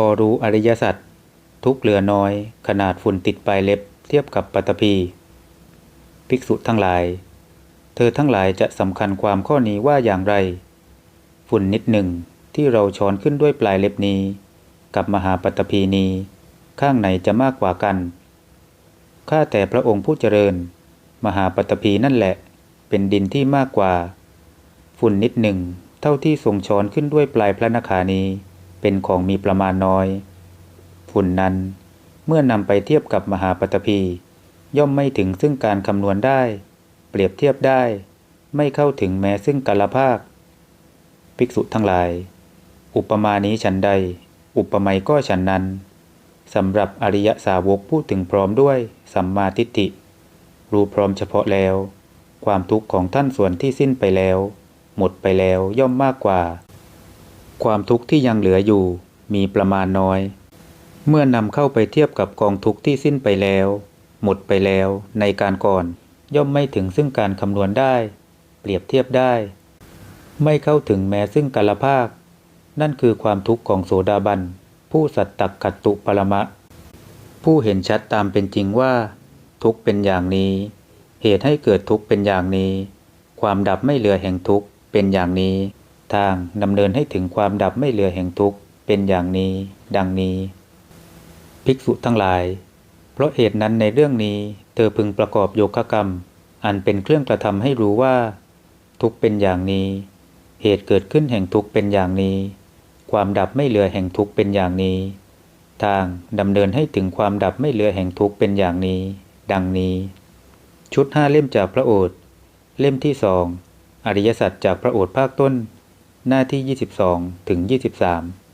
พอรู้อริยสัจทุกเหลือน้อย ขนาดฝุ่นติดปลายเล็บเทียบกับปัตตภีภิกษุทั้งหลาย เธอทั้งหลายจะสำคัญความข้อนี้ว่าอย่างไร ฝุ่นนิดหนึ่งที่เราช้อนขึ้นด้วยปลายเล็บนี้ กับมหาปัตตภีนี้ ข้างไหนจะมากกว่ากันข้าแต่พระองค์ผู้เจริญ มหาปัตตภีนั่นแหละ เป็นดินที่มากกว่า ฝุ่นนิดหนึ่งเท่าที่ทรงช้อนขึ้นด้วยปลายพระนขานี้ เป็นของมีประมาณน้อย ฝุ่นนั้นเมื่อนำไปเทียบกับมหาปัตภีย่อมไม่ถึงซึ่งการคำนวณได้ เปรียบเทียบได้ ไม่เข้าถึงแม้ซึ่งกาลภาค ภิกษุทั้งหลาย อุปมานี้ฉันใด อุปไมยก็ฉันนั้นสำหรับอริยสาวกพูดถึงพร้อมด้วยสัมมาทิฏฐิ รู้พร้อมเฉพาะแล้ว ความทุกข์ของท่านส่วนที่สิ้นไปแล้ว หมดไปแล้วย่อมมากกว่า ความทุกข์ที่ยังเหลืออยู่มีประมาณน้อย เมื่อนำเข้าไปเทียบกับกองทุกข์ที่สิ้นไปแล้ว หมดไปแล้วในการก่อน ย่อมไม่ถึงซึ่งการคำนวณได้ เปรียบเทียบได้ ไม่เข้าถึงแม้ซึ่งกาลภาค นั่นคือความทุกข์ของโสดาบัน ผู้สัตตักขัตตุปรมะ ผู้เห็นชัดตามเป็นจริงว่า ทุกเป็นอย่างนี้ เหตุให้เกิดทุกเป็นอย่างนี้ ความดับไม่เหลือแห่งทุกเป็นอย่างนี้ ทางดำเนินให้ถึงความดับไม่เหลือแห่งทุกข์เป็นอย่างนี้ ดังนี้ ภิกษุทั้งหลาย เพราะเหตุนั้นในเรื่องนี้ เธอพึงประกอบโยคะกรรม อันเป็นเครื่องกระทำให้รู้ว่า ทุกข์เป็นอย่างนี้ เหตุเกิดขึ้นแห่งทุกข์เป็นอย่างนี้ ความดับไม่เหลือแห่งทุกข์เป็นอย่างนี้ ทางดำเนินให้ถึงความดับไม่เหลือแห่งทุกข์เป็นอย่างนี้ ดังนี้ ชุดห้าเล่มจากพระโอษฐ์เล่มที่สองอริยสัจจากพระโอษฐ์ภาคต้น หน้าที่ 22 ถึง 23